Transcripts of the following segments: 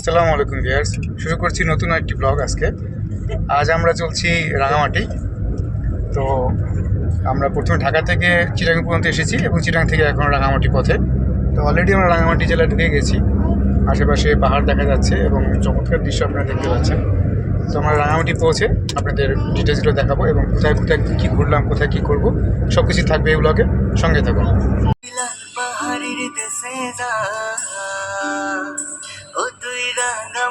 আসসালামু আলাইকুম ভিয়ার্স শুরু করছি নতুন একটি ব্লগ আজকে। আজ আমরা চলছি রাঙামাটি। তো আমরা প্রথমে ঢাকা থেকে চিরাং পর্যন্ত এসেছি এবং চিরাং থেকে এখন রাঙামাটি পথে। তো অলরেডি আমরা রাঙামাটি জেলায় ঢুকে গেছি। আশেপাশে পাহাড় দেখা যাচ্ছে এবং চমৎকার দৃশ্য আপনারা দেখতে পাচ্ছেন। তো আমরা রাঙামাটি পৌঁছে আপনাদের ডিটেলসগুলো দেখাবো এবং কোথায় কোথায় কী ঘুরলাম, কোথায় কী করব সব কিছু থাকবে এই সঙ্গে থাকুন।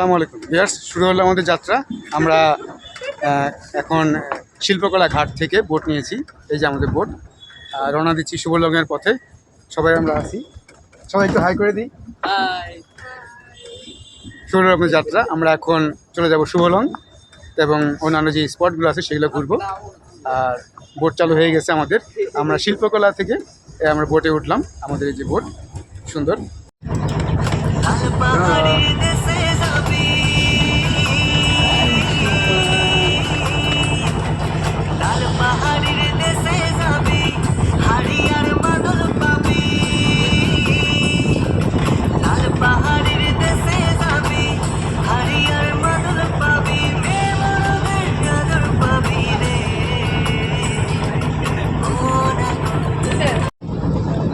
আসসালামু আলাইকুম। ভিয়ার্স শুরু হলো আমাদের যাত্রা। আমরা এখন শিল্পকলা ঘাট থেকে বোট নিয়েছি। এই যে আমাদের বোট রওনা দিচ্ছি শুভলগ্নের পথে। সবাই আমরা আছি। সবাই একটু হাই করে দিই। শুরু আমাদের যাত্রা। আমরা এখন চলে যাব শুভলং এবং অন্যান্য যে স্পটগুলো আছে সেগুলো ঘুরবো। আর বোট চালু হয়ে গেছে আমাদের। আমরা শিল্পকলা থেকে আমরা বোটে উঠলাম। আমাদের এই যে বোট, সুন্দর।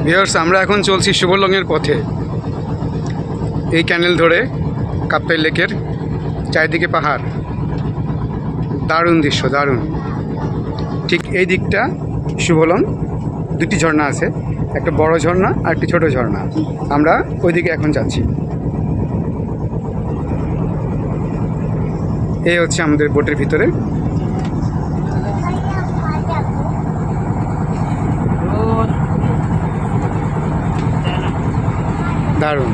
ভিউয়ার্স আমরা এখন চলছি শুভলংয়ের পথে। এই ক্যানেল ধরে কাপ্তাই লেকের চারিদিকে পাহাড়। দারুণ দৃশ্য, দারুণ। ঠিক এই দিকটা শুভলং, দুটি ঝর্ণা আছে। একটা বড় ঝর্ণা আর একটি ছোটো ঝর্ণা। আমরা ওইদিকে এখন যাচ্ছি। এই হচ্ছে আমাদের বোটের ভিতরে। দারুণ।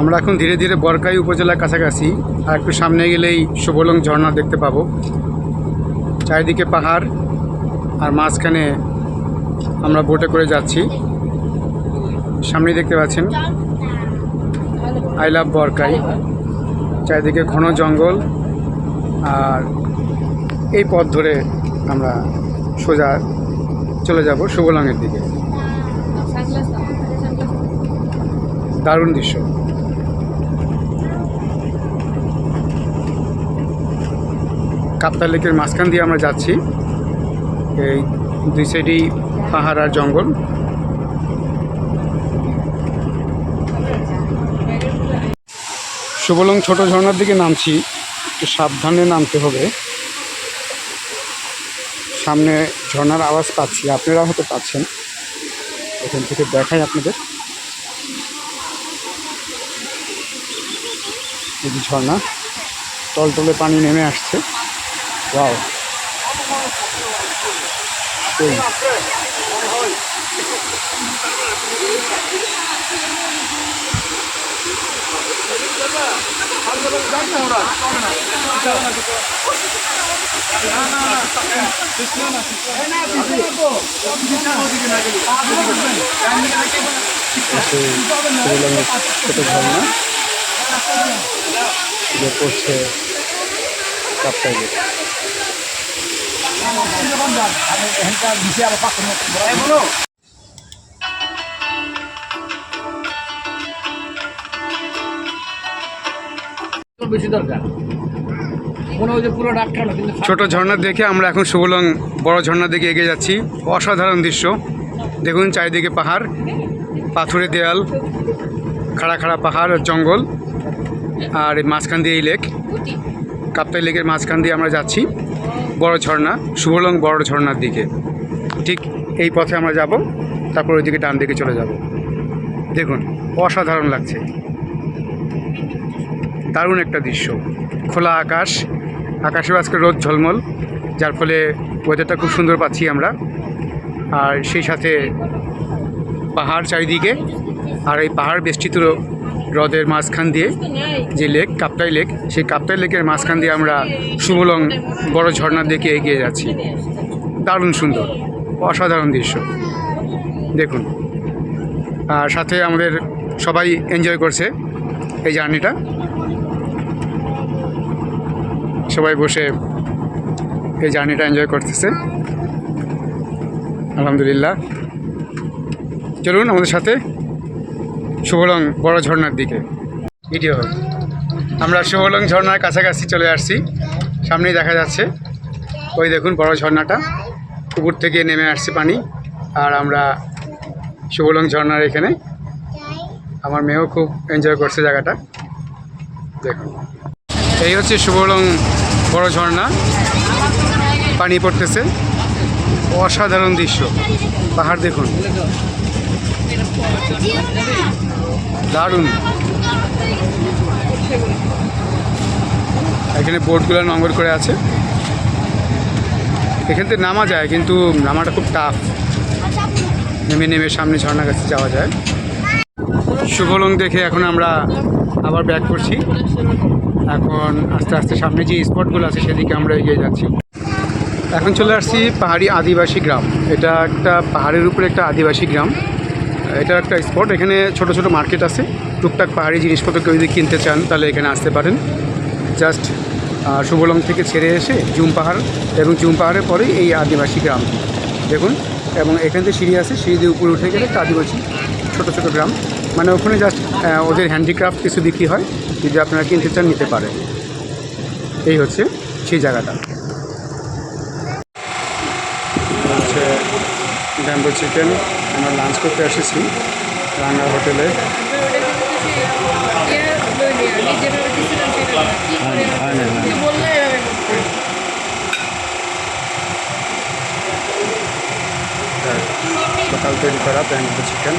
আমরা এখন ধীরে ধীরে বরকাই উপজেলার কাছাকাছি আর একটু সামনে গেলেই সুবলং ঝর্ণা দেখতে পাবো। চারিদিকে পাহাড় আর মাঝখানে আমরা বোটে করে যাচ্ছি। সামনে দেখতে পাচ্ছেন আই লাভ বরকাই, চারিদিকে ঘন জঙ্গল, আর এই পথ ধরে আমরা সোজা চলে যাব সুবলংয়ের দিকে। দারুণ দৃশ্য। কাপ্তা লেকের মাঝখান দিয়ে আমরা যাচ্ছি। এই দুই সাইডেই পাহাড় আর জঙ্গল। সুবলং ছোট ঝর্ণার দিকে নামছি। একটু সাবধানে নামতে হবে। সামনে ঝর্ণার আওয়াজ পাচ্ছি, আপনারা হয়তো পাচ্ছেন। এখান থেকে দেখাই আপনাদের। যে ঝর্ণা, টলটলে পানি নেমে আসছে। ওয়াও। সেই। ছোট ঝর্ণা যে পড়ছে কাপ্তাই লেক বেশি দরকার। ছোট ঝর্ণা দেখে আমরা এখন সুবলং বড় ঝর্ণা দিকে এগিয়ে যাচ্ছি। অসাধারণ দৃশ্য। দেখুন চারিদিকে পাহাড়, পাথুরে দেয়াল, খাড়া খাড়া পাহাড় জঙ্গল, আর মাঝখান দিয়ে এই লেক। কাপ্তাই লেকের মাঝখান দিয়ে আমরা যাচ্ছি, বড় ঝর্ণা, শুভলং বড় ঝর্ণার দিকে। ঠিক এই পথে আমরা যাব, তারপর ওইদিকে ডান দিকে চলে যাব। দেখুন, অসাধারণ লাগছে। দারুণ একটা দৃশ্য। খোলা আকাশ, আকাশেও আজকে রোদ ঝলমল, যার ফলে ওয়েদারটা খুব সুন্দর পাচ্ছি আমরা। আর সেই সাথে পাহাড় চারিদিকে, আর এই পাহাড় বেষ্টিত হ্রদের মাঝখান দিয়ে যে লেক কাপ্তাই লেক সেই কাপ্তাই লেকের মাঝখান দিয়ে আমরা সুবলং বড় ঝর্ণার দিকে এগিয়ে যাচ্ছি। দারুণ সুন্দর, অসাধারণ দৃশ্য। দেখুন। আর সাথে আমাদের সবাই এনজয় করছে এই জার্নিটা সবাই বসে এই জার্নিটা এনজয় করতেছে। আলহামদুলিল্লাহ। চলুন আমাদের সাথে শুভলং বড় ঝর্নার দিকে। ভিডিও। আমরা শুভলং ঝর্নার কাছাকাছি চলে আসছি। সামনেই দেখা যাচ্ছে। ওই দেখুন বড় ঝর্নাটা পুকুর থেকে নেমে আসছে পানি। আর আমরা শুভলং ঝর্নার এখানে। আমার মেয়েও খুব এনজয় করছে জায়গাটা। দেখুন। এই হচ্ছে শুভলং বড় ঝর্ণা, পানি পড়তেছে। অসাধারণ দৃশ্য। পাহাড় দেখুন। দারুণ। এখানে বোটগুলো নম্বর করে আছে। এখান থেকে নামা যায়, কিন্তু নামাটা খুব টাফ নেমে নেমে সামনে ঝর্ণা কাছে যাওয়া যায়। শুভলং দেখে এখন আমরা আবার ব্যাক করছি। এখন আস্তে আস্তে সামনে যে স্পটগুলো আছে সেদিকে আমরা এগিয়ে যাচ্ছি। এখন চলে আসছি পাহাড়ি আদিবাসী গ্রাম। এটা একটা পাহাড়ের উপরে একটা আদিবাসী গ্রাম। এটা একটা স্পট। এখানে ছোট ছোট মার্কেট আছে। টুকটাক পাহাড়ি জিনিসপত্র কেউ যদি কিনতে চান, তাহলে এখানে আসতে পারেন। জাস্ট শুভলং থেকে ছেড়ে এসে জুম পাহাড় এবং জুম পাহাড়ের পরেই এই আদিবাসী গ্রাম। দেখুন, এবং এখান থেকে সিঁড়ি আছে। সিঁড়ি দিয়ে উপরে উঠে গেলে একটা আদিবাসী ছোটো ছোটো গ্রাম। মানে ওখানে জাস্ট ওদের হ্যান্ডিক্রাফট কিছু বিক্রি হয়, যদি আপনারা কিনতে চান, নিতে পারেন। এই হচ্ছে সেই জায়গাটা। হচ্ছে ব্যাম্বো চিকেন আমরা লাঞ্চ করতে এসেছি রান্না হোটেলে। সকাল তৈরি করা ব্যাম্বো চিকেন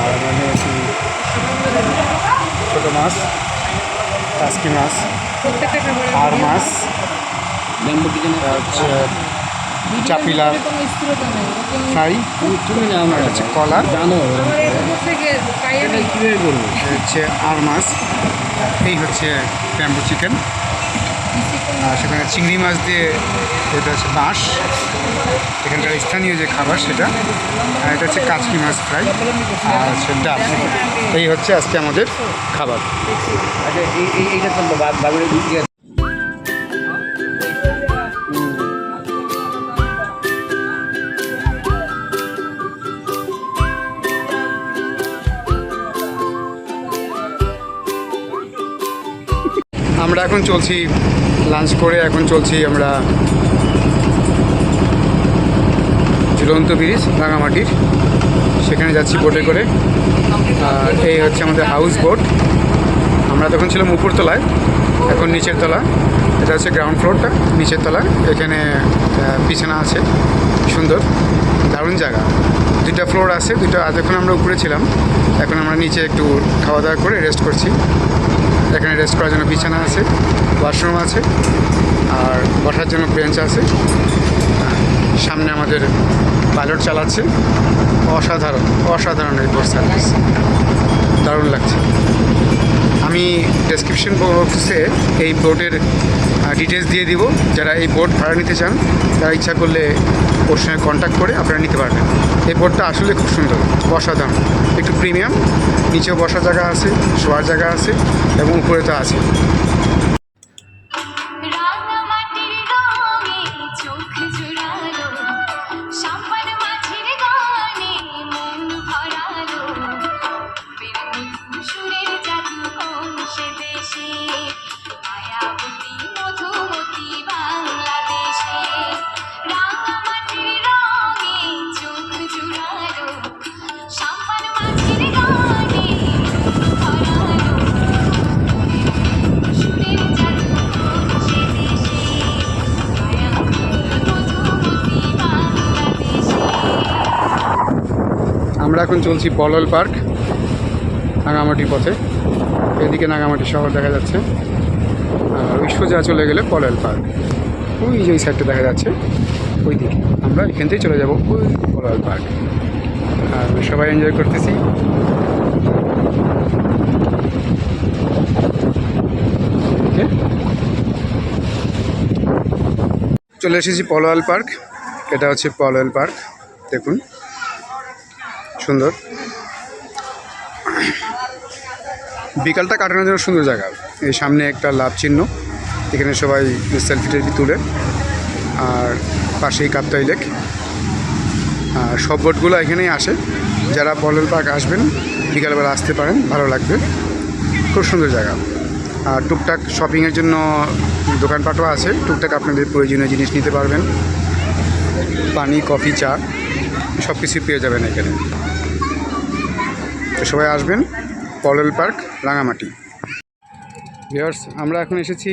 আর আমরা নিয়েছি ছোটো মাছ, টাস্কি মাছ, আর মাছ। চাপিলা ফ্রাই, হচ্ছে কলা মানে হচ্ছে আর মাছ, এই হচ্ছে ব্যাম্বু চিকেন সেখানে চিংড়ি মাছ দিয়ে এটা হচ্ছে বাঁশ। এখানকার স্থানীয় যে খাবার সেটা। আর এটা হচ্ছে কাচকি মাছ ফ্রাই। আর হচ্ছে ডাল। এই হচ্ছে আজকে আমাদের খাবার। আচ্ছা এই এই- এইটা আমরা এখন চলছি লাঞ্চ করে এখন চলছি আমরা ঝুলন্ত ব্রিজ, রাঙামাটির। সেখানে যাচ্ছি বোটে করে। আর এই হচ্ছে আমাদের হাউস বোট আমরা তখন ছিলাম উপরতলায়, এখন নিচের তলা। এটা হচ্ছে গ্রাউন্ড ফ্লোরটা নিচের তলা। এখানে বিছানা আছে। সুন্দর, দারুণ জায়গা। দুইটা ফ্লোর আছে দুটো এখন আমরা উপরে ছিলাম, এখন আমরা নিচে একটু খাওয়া দাওয়া করে রেস্ট করছি। এখানে রেস্ট করার জন্য বিছানা আছে, ওয়াশরুম আছে, আর বসার জন্য বেঞ্চ আছে। সামনে আমাদের পাইলট চালাচ্ছে। অসাধারণ অসাধারণ এই বস সার্ভিস। দারুণ লাগছে। আমি ডেসক্রিপশন বক্সে এই বোর্ডের ডিটেলস দিয়ে দিব। যারা এই বোর্ড ভাড়া নিতে চান, তারা ইচ্ছা করলে ওর সঙ্গে কন্ট্যাক্ট করে আপনারা নিতে পারবেন। এই বোর্ডটা আসলে খুব সুন্দর অসাধারণ একটু প্রিমিয়াম নিচেও বসার জায়গা আছে, শোয়ার জায়গা আছে, এবং উপরে তো আছে। আমরা এখন চলছি পলল পার্ক রাঙামাটির পথে। এদিকে নাগামাটি শহর দেখা যাচ্ছে। আর ওই সোজা চলে গেলে পলল পার্ক। ওই যে ওই সাইডটা দেখা যাচ্ছে ওই দিকে আমরা এখান থেকেই চলে যাব ওই পলল পার্ক। আর সবাই এনজয় করতেছি। চলে এসেছি পলোয়াল পার্ক। এটা হচ্ছে পলোয়াল পার্ক। দেখুন। সুন্দর। বিকালটা কাটানোর জন্য সুন্দর জায়গা। এই সামনে একটা লাভ চিহ্ন। এখানে সবাই সেলফি টেলফি তুলে। আর পাশেই কাপ্তাই লেক আর সব বোটগুলো এখানেই আসে। যারা পলল পার্ক আসবেন, বিকালবেলা আসতে পারেন, ভালো লাগবে। খুব সুন্দর জায়গা। আর টুকটাক শপিংয়ের জন্য দোকানপাটও আছে। টুকটাক আপনাদের প্রয়োজনীয় জিনিস নিতে পারবেন। পানি, কফি, চা সব কিছুই পেয়ে যাবেন এখানে। সবাই আসবেন, পলল পার্ক, রাঙামাটি। ভিওর্স আমরা এখন এসেছি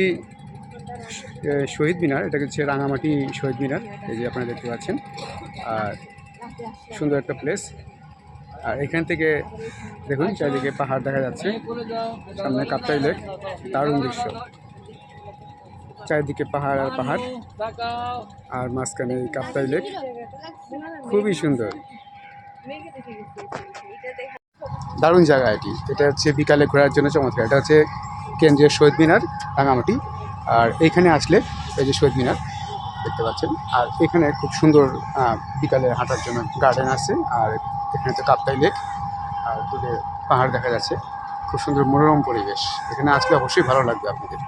শহীদ মিনার, এটা হচ্ছে রাঙামাটি শহীদ মিনার, এই যে আপনারা দেখতে পাচ্ছেন। আর সুন্দর একটা প্লেস আর এখান থেকে দেখুন, চারিদিকে পাহাড় দেখা যাচ্ছে, সামনে কাপ্তাই লেক, দারুণ দৃশ্য। চারিদিকে পাহাড় আর পাহাড়, আর মাঝখানে এই কাপ্তাই লেক। খুবই সুন্দর। দারুণ জায়গা এটি। এটা হচ্ছে বিকালে ঘোরার জন্য চমৎকার। এটা হচ্ছে কেন্দ্রীয় শহীদ মিনার রাঙামাটি। আর এইখানে আসলে এই যে শহীদ মিনার দেখতে পাচ্ছেন। আর এখানে খুব সুন্দর বিকালে হাঁটার জন্য গার্ডেন আছে। আর এখানে তো কাপ্তাই লেক আর দূরে পাহাড় দেখা যাচ্ছে। খুব সুন্দর মনোরম পরিবেশ। এখানে আসলে অবশ্যই ভালো লাগবে আপনাদের।